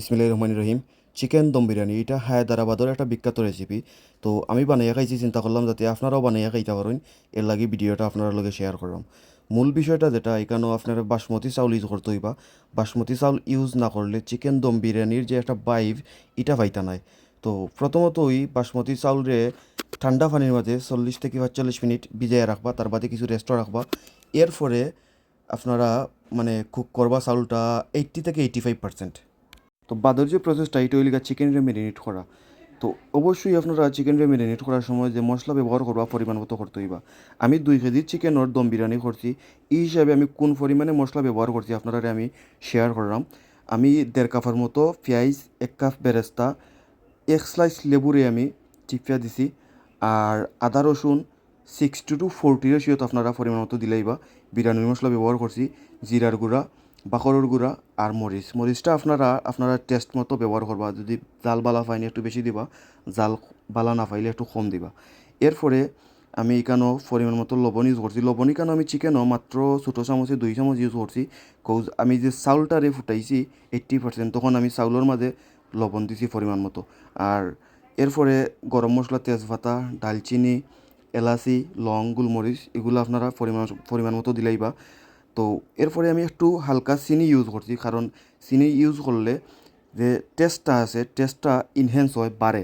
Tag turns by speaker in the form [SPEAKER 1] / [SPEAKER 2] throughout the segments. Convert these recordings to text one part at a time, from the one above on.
[SPEAKER 1] বিসমিল্লাহ রহমান রহিম। চিকেন দম বিরিয়ানি, এটা হায়দ্রাবাদের একটা বিখ্যাত রেসিপি তো আমি বানাইয়া খাইছি, চিন্তা করলাম যাতে আপনারাও বানাইয়া খাইতে পারেন। এর লাগি ভিডিওটা আপনার লগে শেয়ার করলাম। মূল বিষয়টা যেটা, এখানেও আপনার বাসমতি চাউল ইউজ করতে হইবা। বাসমতি চাউল ইউজ না করলে চিকেন দম বিরিয়ানির যে একটা বাইভ এটা পাইতা নাই। তো প্রথমত ওই বাসমতি চাউলরে ঠান্ডা পানির মাঝে চল্লিশ থেকে পঁয়তাল্লিশ মিনিট ভিজাইয়া রাখবা, তার বাদে কিছু রেস্টও রাখবা। এরপরে আপনারা মানে কুক করবা চাউলটা এইট্টি থেকে এইট্টি ফাইভ পার্সেন্ট তো বাদের যে প্রসেসটা এটা হইলে চিকেনরে ম্যারিনেট করা। তো অবশ্যই আপনারা চিকেনরে ম্যারিনেট করার সময় যে মশলা ব্যবহার করবা, পরিমাণ মতো করতে হইবা। আমি দুই কেজি চিকেনের দম বিরিয়ানি করছি। এই হিসাবে আমি কোন পরিমাণে মশলা ব্যবহার করছি আপনারা আমি শেয়ার করলাম। আমি দেড় কাপের মতো পেঁয়াজ, এক কাপ বেরেস্তা, এক স্লাইস লেবুরে আমি চিপিয়া দিছি। আর আদা রসুন সিক্সটি টু ফোরটি রেশিওতে আপনারা পরিমাণ মতো দিলেইবা বিরিয়ানির মশলা ব্যবহার করছি। জিরার গুঁড়া বাকরের গুঁড়া আর মরিচ মরিচটা আপনারা আপনারা টেস্ট মতো ব্যবহার করবা যদি জাল বালা পাইনি একটু বেশি দিবা। জাল বালা না পাইলে একটু কম দিবা। এরপরে আমি এখানেও পরিমাণ মতো লবণ ইউজ করছি লবণ এখানে আমি চিকেনও মাত্র ছোটো চামচে, দুই চামচ ইউজ করছি কৌজ, আমি যে চাউলটারে ফুটাইছি এইট্টি পার্সেন্ট তখন আমি চাউলের মাঝে লবণ দিছি পরিমাণ মতো। আর এরপরে গরম মশলা তেজপাতা, ডালচিনি, এলাচি, লং গোলমরিচ এগুলো আপনারা পরিমাণ পরিমাণ মতো দিলেইবা তো এরপরে আমি একটু হালকা চিনি ইউজ করছি, কারণ চিনি ইউজ করলে যে টেস্টটা আছে টেস্টটা ইনহেন্স হয় বাড়ে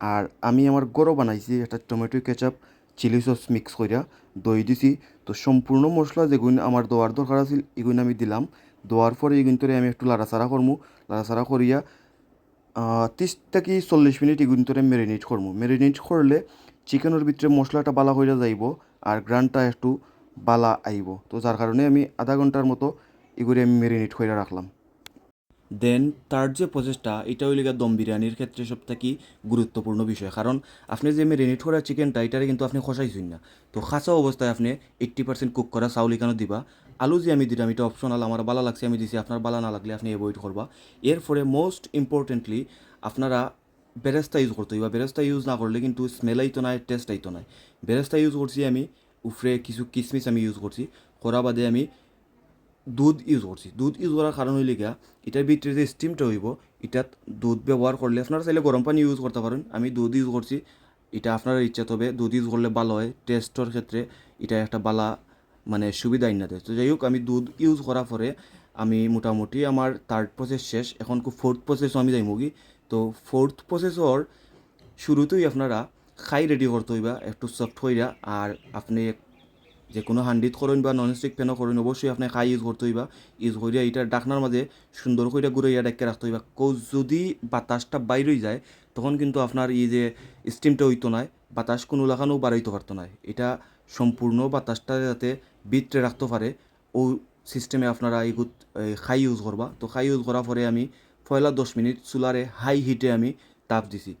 [SPEAKER 1] আর আমি আমার গরো বানাইছি একটা tomato ketchup chilli sauce mix করিয়া দই দিছি। তো সম্পূর্ণ মশলা যেগুন আমার দেওয়ার দরকার আছিল, এগুন আমি দিলাম। দেওয়ার পরে এগুন তোরে আমি একটু লাড়াচাড়া করমু। লাড়াচাড়া করিয়া ত্রিশ থেকে চল্লিশ মিনিট এগুন তোরে ম্যারিনেট করমু। ম্যারিনেট করলে চিকেনের ভিতরে মশলাটা বালা হইয়া যাইব, আর গ্রানটা একটু বালা আইব। তো যার কারণে আমি আধা ঘণ্টার মতো এগুলি আমি ম্যারিনেট করে রাখলাম। দেন তার যে প্রসেসটা এটা হইলে দম বিরিয়ানির ক্ষেত্রে সব থেকে গুরুত্বপূর্ণ বিষয়। কারণ আপনি যে ম্যারিনেট করা চিকেনটা এটারে কিন্তু আপনি খসাইছেন না। তো খাসা অবস্থায় আপনি এইট্টি পার্সেন্ট কুক করা চাউল এখানে দিবা। আলু যে আমি দিলাম, এটা অপশনাল আমার বালা লাগছে, আমি দিছি। আপনার বালা না লাগলে আপনি অ্যাভয়েড করবা। এরপরে মোস্ট ইম্পর্টেন্টলি আপনারা বেরেস্তা ইউজ করতে হইবা। বেরেস্তা ইউজ না করলে কিন্তু স্মেল আইতো নাই টেস্ট আইতো নাই। বেরেস্তা ইউজ করছি আমি উফরে কিছু কিসমিস আমি ইউজ করছি করা বাদে আমি দুধ ইউজ করছি। দুধ ইউজ করার কারণ হইলে গিয়া, এটার ভিতরে যে স্টিমটা হইব এটাত দুধ ব্যবহার করলে আপনারা চাইলে গরম পানি ইউজ করতে পারেন। আমি দুধ ইউজ করছি, এটা আপনার ইচ্ছা তবে দুধ ইউজ করলে ভালো হয়। টেস্টর ক্ষেত্রে এটা একটা বালা মানে সুবিধা না দেয়। তো যাই হোক, আমি দুধ ইউজ করার পরে আমি মোটামুটি আমার থার্ড প্রসেস শেষ, এখন খুব ফোর্থ প্রসেসও আমি যাই মুগি তো ফোর্থ প্রসেসর শুরুতেই আপনারা খাই রেডি করতে হইবা, একটু সফট হইয়া আর আপনি যে কোনো হান্ডিত করেন বা নন স্টিক প্যানও করেন, অবশ্যই আপনি খাই ইউজ করতে হইবা। ইউজ করিয়া এটার ডাকনার মাঝে সুন্দর করে ঘুরাইয়া ডাক্কে রাখতে হইবা। কৌ যদি বাতাসটা বাইরেই যায়, তখন কিন্তু আপনার এই যে স্টিমটা হইতো নাই, বাতাস কোনো লাগানো বাড়াইতে পারতো না এটা সম্পূর্ণ বাতাসটা যাতে ভিতরে রাখতে পারে, ও সিস্টেমে আপনারা এই খাই ইউজ করবা। তো খাই ইউজ করার পরে আমি পয়লা দশ মিনিট চুলারে হাই হিটে আমি তাপ দিছি।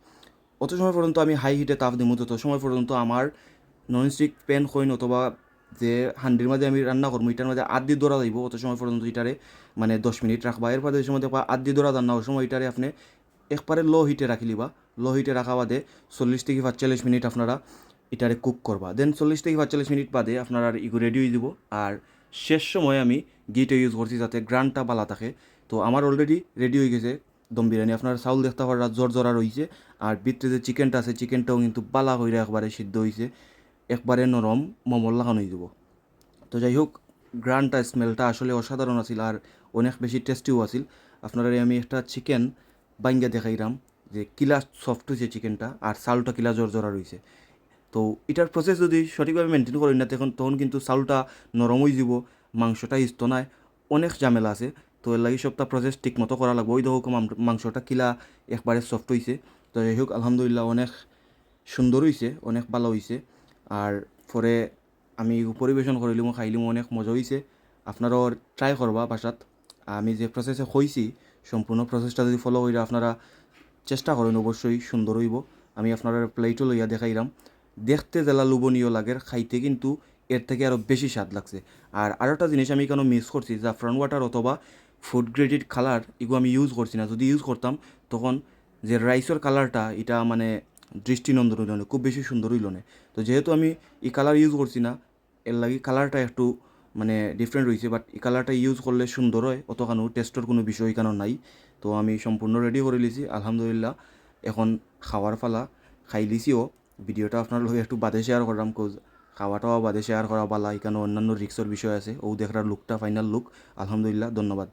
[SPEAKER 1] অত সময় পর্যন্ত আমি হাই হিটে তাপ দিমু তত সময় পর্যন্ত আমার ননস্টিক প্যান হইন অথবা যে হান্ডির মাঝে আমি রান্না করব এটার মাঝে আদি দৌড়া যাইব অত সময় পর্যন্ত এটারে মানে দশ মিনিট রাখবা। এরপরে যে সময় দেখবা আদি দৌড়া রান্না হওয়ার সময় এটারে আপনি একবারে লো হিটে রাখি লিবা। লো হিটে রাখা বাদে চল্লিশ থেকে পাঁচচল্লিশ মিনিট আপনারা এটারে কুক করবা। দেন চল্লিশ থেকে পাঁচচল্লিশ মিনিট বাদে আপনারা ইগো রেডি হয়ে দিব। আর শেষ সময় আমি গিটা ইউজ করছি যাতে গ্রানটা বালা থাকে। তো আমার অলরেডি রেডি হয়ে গেছে। দম বিরিয়ানি। আপনার চাউল দেখতে পারা জোর জোরা রয়েছে আর ভিতরে যে চিকেনটা আছে চিকেনটাও কিন্তু বালা হইরা একবারে সিদ্ধ হয়েছে একবারে নরম মমল লাগানো হয়ে যাব। তো যাই হোক, গ্রানটা স্মেলটা আসলে অসাধারণ আছিল, আর অনেক বেশি টেস্টিও আছিল। আপনারা আমি একটা চিকেন বাইঙ্গা দেখাইলাম যে কিলা সফট হয়েছে চিকেনটা আর চাউলটা কিলা জোর জোরা রয়েছে তো এটার প্রসেস যদি সঠিকভাবে মেনটেন করেন না, তখন তখন কিন্তু চাউলটা নরম হয়ে যাব, মাংসটা ইস্ত নাই, অনেক ঝামেলা আছে। তো এর লাগে সবটা প্রসেস ঠিক মতো করা লাগবে। ওই দেখো মাংসটা কিলা একবারে সফট হয়েছে তো যাই হোক, আলহামদুলিল্লাহ অনেক সুন্দর হয়েছে অনেক ভালো হয়েছে আর পরে আমি পরিবেশন করিলাম খাইলিম অনেক মজা হয়েছে আপনারাও ট্রাই করবা বাসাত আমি যে প্রসেসে হয়েছি সম্পূর্ণ প্রসেসটা যদি ফলো করি আপনারা চেষ্টা করেন অবশ্যই সুন্দর হইব। আমি আপনারা প্লেটও লইয়া দেখাইলাম দেখতে জেলা লোভনীয় লাগে, খাইতে কিন্তু এর থেকে আরও বেশি স্বাদ লাগছে। আর আরও একটা জিনিস আমি কেন মিস করছি জাফরান ওয়াটার অথবা ফুড গ্রেডেড কালার এগুলো আমি ইউজ করছি না। যদি ইউজ করতাম, তখন যে রাইসের কালারটা এটা মানে দৃষ্টিনন্দন হইল খুব বেশি সুন্দর হইল না। তো যেহেতু আমি এই কালার ইউজ করছি না, এর লাগে কালারটা একটু মানে ডিফারেন্ট রয়েছে বাট এই কালারটা ইউজ করলে সুন্দর হয়, অতখানো টেস্টের কোনো বিষয় কেন নাই। তো আমি সম্পূর্ণ রেডি করে লিছি আলহামদুলিল্লাহ। এখন খাওয়ার ফালা খাই লিছিও ভিডিওটা আপনার লগে একটু বাদে শেয়ার করলাম কোজ খাওয়াটাও বাদে শেয়ার করা বালা এখানে অন্যান্য রিক্সর বিষয় আছে। ও দেখার লুকটা ফাইনাল লুক আলহামদুলিল্লাহ, ধন্যবাদ।